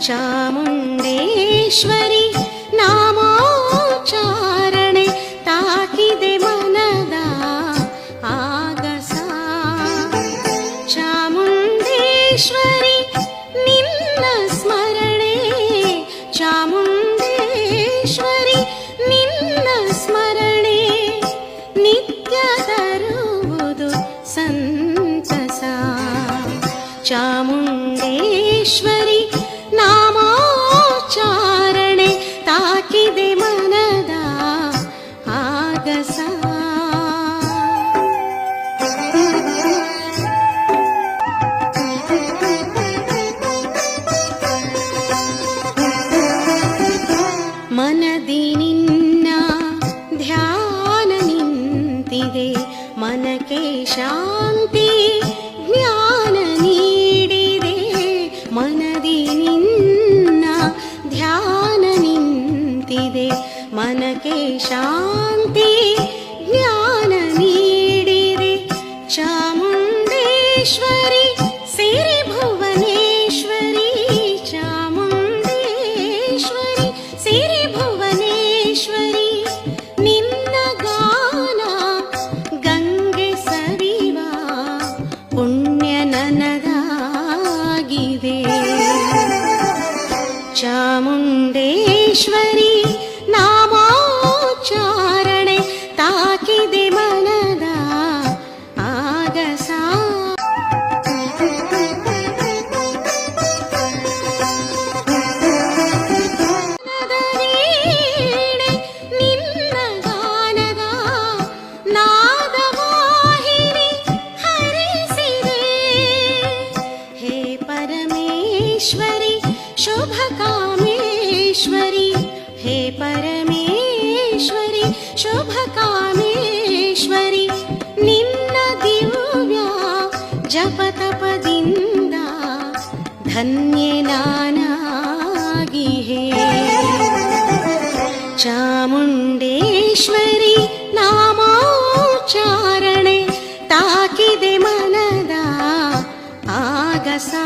ಚಾಮುಂಡೇಶ್ವರಿ ನಾಮೋಚಾರಣೆ ತಾಕಿದೆ ಮನದ ಆಗಸ. ಚಾಮುಂಡೇಶ್ವರಿ ನಿನ್ನ ಸ್ಮರಣೆ. ಚಾಮುಂಡೇಶ್ವರಿ ನಿನ್ನ ಸ್ಮರಣೆ. ನಿತ್ಯ ತರುವುದು ಸಂತಸ. ಚಾಮುಂಡೇಶ್ವರಿ ಮನಕ್ಕೆ ಶಾಂತಿ ಜ್ಞಾನ ನೀಡಿದೆ ಮನದಿ ನಿನ್ನ ಧ್ಯಾನ ನಿಂತಿದೆ ಮನಕ್ಕೆ ಶಾಂತಿ ಜ್ಞಾನ ನೀಡಿದೆ ಚಾಮುಂಡೇಶ್ವರಿ ಪುಣ್ಯ ನನಗಾಗಿದೆ ಚಾಮುಂಡೇಶ್ವರಿ परमेश्वरि हे परमेश्वरि शुभकामेश्वरि निन्दव्या जपदि धन्ये नाना चामुण्डेश्वरि नामोच्चारणे ताकिदे मनदा आगसा